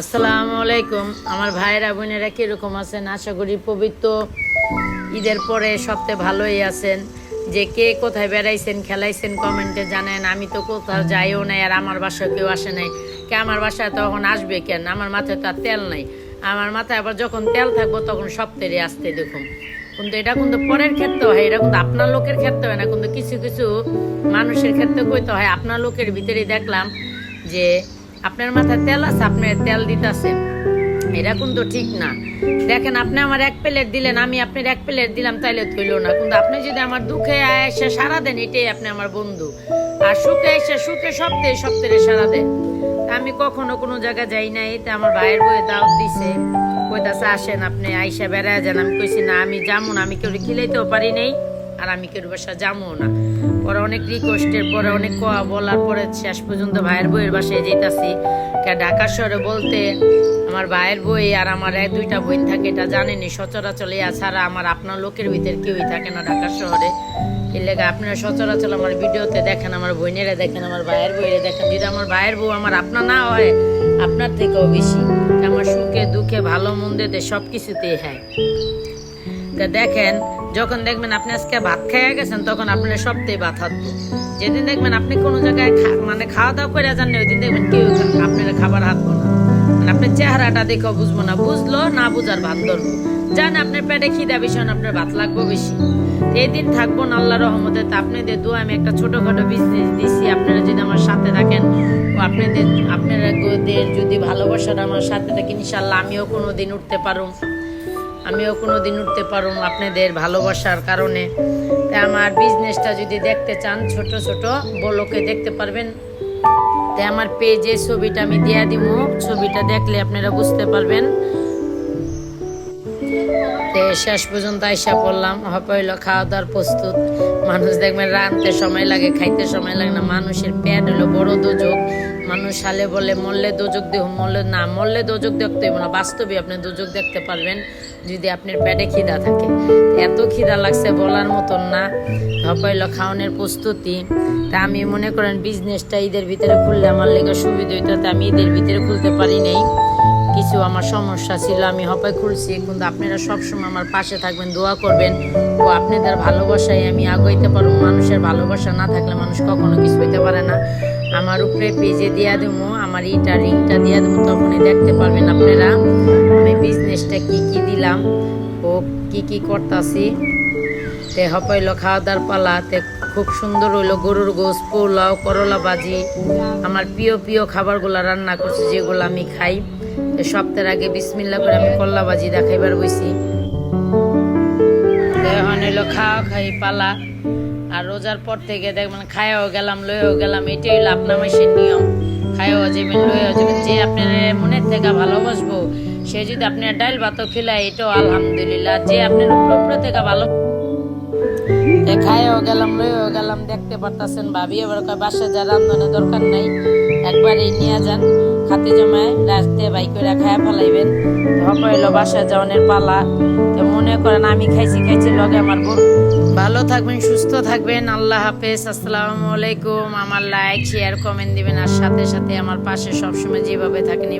আসসালামু আলাইকুম। আমার ভাইয়েরা, বোনেরা কীরকম আছেন? আশা করি পবিত্র ঈদের পরে সবচেয়ে ভালোই আছেন। যে কে কোথায় বেড়াইছেন, খেলাইছেন, কমেন্টে জানেন। আমি তো কোথাও যাইও নাই আর আমার বাসায় কেউ আসে নাই। কে আমার বাসায় তখন আসবে কেন? আমার মাথায় তো আর তেল নাই। আমার মাথায় আবার যখন তেল থাকব তখন সপ্তাহে আসতে দেখুন। কিন্তু এটা কিন্তু পরের ক্ষেত্রে হয়, এটা কিন্তু আপনার লোকের ক্ষেত্রে হয় না। কিন্তু কিছু কিছু মানুষের ক্ষেত্রে কইতে হয়, আপনার লোকের ভিতরে দেখলাম যে আপনার মাথায় তেল আছে, আপনার তেল দিতেছে। এটা কিন্তু ঠিক না। দেখেন, আপনি আমার এক প্লেট দিলেন, আমি আপনার এক প্লেট দিলাম, তাইলে থইল না। কিন্তু আপনি যদি আমার দুঃখে এসে সারা দেন, এটাই আপনি আমার বন্ধু। আর সুখে এসে সুখে সপ্তাহে সপ্তাহে সারা দেন। আমি কখনো কোনো জায়গায় যাই নাই, তা আমার ভাইয়ের বইয়ে দাওয়াত দিছে। কইতাছে, আসেন আপনি আইসা বেড়ায় যান। আমি কইছি, না, আমি যাব আমি কেউ খিলাইতেও পারি নাই। আর আমি কেউ বাসা যাব না। পরে অনেক রিকোয়েস্টের পরে অনেক কোয়া বলার পরে শেষ পর্যন্ত ভাইয়ের বইয়ের বাসায় যেতেছি কে ঢাকা শহরে বলতে আমার ভাইয়ের বই আর আমার এক দুইটা বোন থাকে, এটা জানেনি সচরাচর ইয়া ছাড়া আমার আপনার লোকের ভিতর কেউই থাকে না ঢাকা শহরে। এই লেগে আপনারা সচরাচর আমার ভিডিওতে দেখেন, আমার বোনেরা দেখেন, আমার ভাইয়ের বইরে দেখেন। যদি আমার ভাইয়ের বউ আমার আপনার না হয়, আপনার থেকেও বেশি। আমার সুখে, দুঃখে, ভালো মন্দেতে সব কিছুতেই হ্যাঁ। দেখেন, যখন দেখবেন আপনি আজকে ভাত খাইয়া গেছেন, তখন আপনার সপ্তাহে ভাত হাতবো যেদিন দেখবেন আপনি কোনো জায়গায় মানে খাওয়া দাওয়া করে যান না, ওই দিন দেখবেন কেউ আপনার খাবার হাতবো না। মানে আপনার চেহারাটা দেখেও বুঝব না, বুঝলো না বুঝার ভাত ধরবো। জান আপনার পেটে খিদা ভীষণ আপনার ভাত লাগবো বেশি। এই দিন থাকব না আল্লাহ রহমতে, তো আপনাদের দু আমি একটা ছোটখাটো বিজনেস দিছি, আপনারা যদি আমার সাথে থাকেন আপনাদের আপনাদের যদি ভালোবাসাটা আমার সাথে থাকে ইনশাল্লাহ আমিও কোনো দিন উঠতে পারো আমিও কোনো দিন উঠতে পারব আপনাদের ভালোবাসার কারণে। তাই আমার বিজনেসটা যদি দেখতে চান, ছোট ছোট বলোকে দেখতে পারবেন। তাই আমার পেজে ছবিটা আমি দিয়া দিব। ছবিটা দেখলে আপনারা বুঝতে পারবেন। শেষ পর্যন্ত আইসা পড়লাম। হইল খাওয়া দাওয়ার প্রস্তুত। মানুষ দেখবেন রাঁধতে সময় লাগে, খাইতে সময় লাগে না। মানুষের পেট হলো বড় দোজক মানুষ সালে বলে, মরলে দোজক দেহ, মরলে না। মরলে দোজক দেখতে হইব না। বাস্তবে আপনি দুযোগ দেখতে পারবেন। যদি আপনার পেটে খিদা থাকে। এত খিদা লাগছে বলার মতন না। ধপাইল খাওয়ানোর প্রস্তুতি। তা আমি মনে করেন বিজনেসটা ঈদের ভিতরে খুললে আমার লেগে সুবিধা হইতো, তা আমি ঈদের ভিতরে খুলতে পারি নাই। কিছু আমার সমস্যা ছিল, আমি হপায় খুলছি। কিন্তু আপনারা সবসময় আমার পাশে থাকবেন, দোয়া করবেন। ও আপনাদের ভালোবাসায় আমি আগাইতে পারব। মানুষের ভালোবাসা না থাকলে মানুষ কখনো কিছু হইতে পারে না। আমার উপরে পেজে দিয়া দেবো, আমার ইটা, রিংটা দিয়া দেবো, তখনই দেখতে পারবেন আপনারা আমি বিজনেসটা কি কি দিলাম। ও কি কি করতাছি। তে হপাইলো খাওয়া দাওয়ার পালা, তে খুব সুন্দর হইল গরুর গোস পোলাও, করলা ভাজি। আমার প্রিয় প্রিয় খাবারগুলো রান্না করছি, যেগুলো আমি খাই। সপ্তাহের আগে বিসমিল্লা করে আমি করলা ভাজি দেখাইবার বইছি। এখন হইল খাওয়া খাই, পালা। আর রোজার পর থেকে দেখবেন খায়াও গেলাম লয়েও গেলাম, এটাই হইল আপনার নিয়ম। খায়াও যাবেন লয়েও যাবেন যে আপনার মনের থেকে ভালোবাসবো, সে যদি আপনার ডাইল ভাতও খিলায় এটাও আলহামদুলিল্লাহ। যে আপনার উপরে থেকে ভালো এ খাইও গেলাম লইও গেলাম, দেখতে পারতাছেন ভাবি। এবার বাসা যা রান্ধনের দরকার নাই, একবারই নিয়ে যান। খাতে জমায় রাস্তে বাইক করে খায় ফেলাইবেন। হপাইলো বাসা যাওয়ানের পালা। তো মনে করেন, আমি খাইছি খাইছি, লগে আমার বোন। ভালো থাকবেন, সুস্থ থাকবেন, আল্লাহ হাফেজ, আসসালামু আলাইকুম। আমার লাইক শেয়ার কমেন্ট দিবেন, আর সাথে সাথে আমার পাশে সবসময় যেভাবে থাকেন